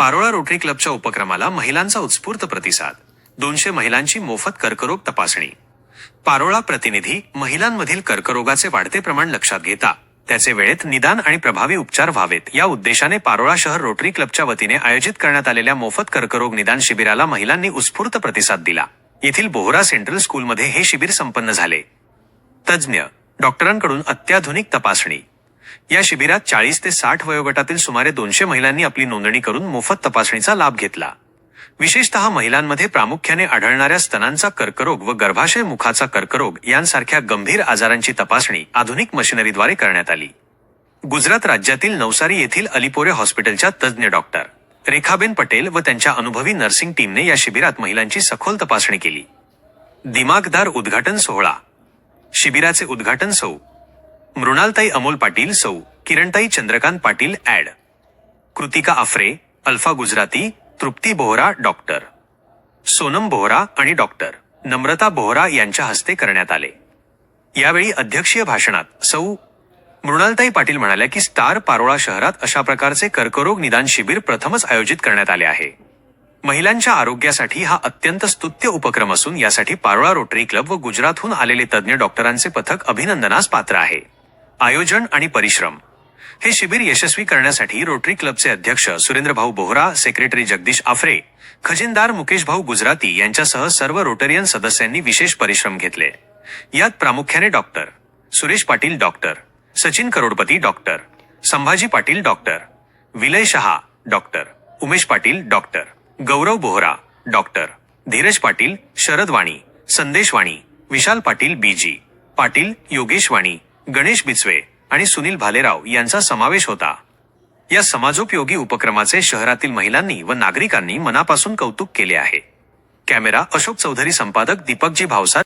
Parola rotary क्लबच्या उपक्रमाला महिलांचा उत्स्फूर्त प्रतिसाद. दोनशे महिलांची मोफत कर्करोग तपासणी. पारोळा प्रतिनिधी महिलांमधील कर्करोगाचे वाढते प्रमाण लक्षात घेता त्याचे वेळेत निदान आणि प्रभावी उपचार व्हावेत. या उद्देशाने पारोळा शहर रोटरी क्लबच्या वतीने आयोजित करण्यात आलेल्या मोफत कर्करोग निदान शिबिराला महिलांनी उत्स्फूर्त प्रतिसाद दिला. येथील बोहरा सेंट्रल स्कूलमध्ये हे शिबिर संपन्न झाले. तज्ज्ञ डॉक्टरांकडून अत्याधुनिक तपासणी. या शिबिरात चाळीस ते साठ वयोगटातील सुमारे दोनशे महिलांनी आपली नोंदणी करून मोफत तपासणीचा लाभ घेतला. विशेषतः महिलांमध्ये प्रामुख्याने आढळणाऱ्या स्तनांचा कर्करोग व गर्भाशय मुखाचा कर्करोग यांसारख्या गंभीर आजारांची तपासणी आधुनिक मशिनरीद्वारे करण्यात आली. गुजरात राज्यातील नवसारी येथील अलिपोरे हॉस्पिटलच्या तज्ज्ञ डॉक्टर रेखाबेन पटेल व त्यांच्या अनुभवी नर्सिंग टीमने या शिबिरात महिलांची सखोल तपासणी केली. दिमागदार उद्घाटन सोहळा. शिबिराचे उद्घाटन सौ मृणालताई अमोल पाटील सौ किरणताई चंद्रकांत पाटील ॲड. Kritika आफ्रे alpha Gujarati Trupti Bohra doctor. सोनम बोहरा आणि डॉक्टर. नम्रता बोहरा यांच्या हस्ते करण्यात आले. यावेळी अध्यक्षीय भाषणात सौ मृणालताई पाटील म्हणाल्या की स्टार पारोळा शहरात अशा प्रकारचे कर्करोग निदान शिबिर प्रथमच आयोजित करण्यात आले आहे. महिलांच्या आरोग्यासाठी हा अत्यंत स्तुत्य उपक्रम असून यासाठी पारोळा रोटरी क्लब व गुजरातहून आलेले तज्ज्ञ डॉक्टरांचे पथक अभिनंदनास पात्र आहे. आयोजन आणि परिश्रम. हे शिबिर यशस्वी करण्यासाठी रोटरी क्लबचे अध्यक्ष सुरेंद्रभाऊ बोहरा सेक्रेटरी जगदीश आफ्रे खजिनदार मुकेश भाऊ गुजराती यांच्यासह सर्व रोटरियन सदस्यांनी विशेष परिश्रम घेतले. यात प्रामुख्याने doctor Suresh Patil doctor Sachin Karodpati doctor Sambhaji Patil doctor Vilay Shaha doctor Umesh Patil doctor Gaurav Bohra doctor Dhiraj Patil Sharad Wani Sandesh Wani Vishal Patil BG Patil Yogesh Wani Ganesh Bichwe आणि सुनील भालेराव यांचा समावेश होता. या समाजोपयोगी उपक्रमाचे शहरातील महिलांनी व नागरिकांनी मनापासून कौतुक केले आहे. कॅमेरा अशोक चौधरी संपादक दीपकजी भावसार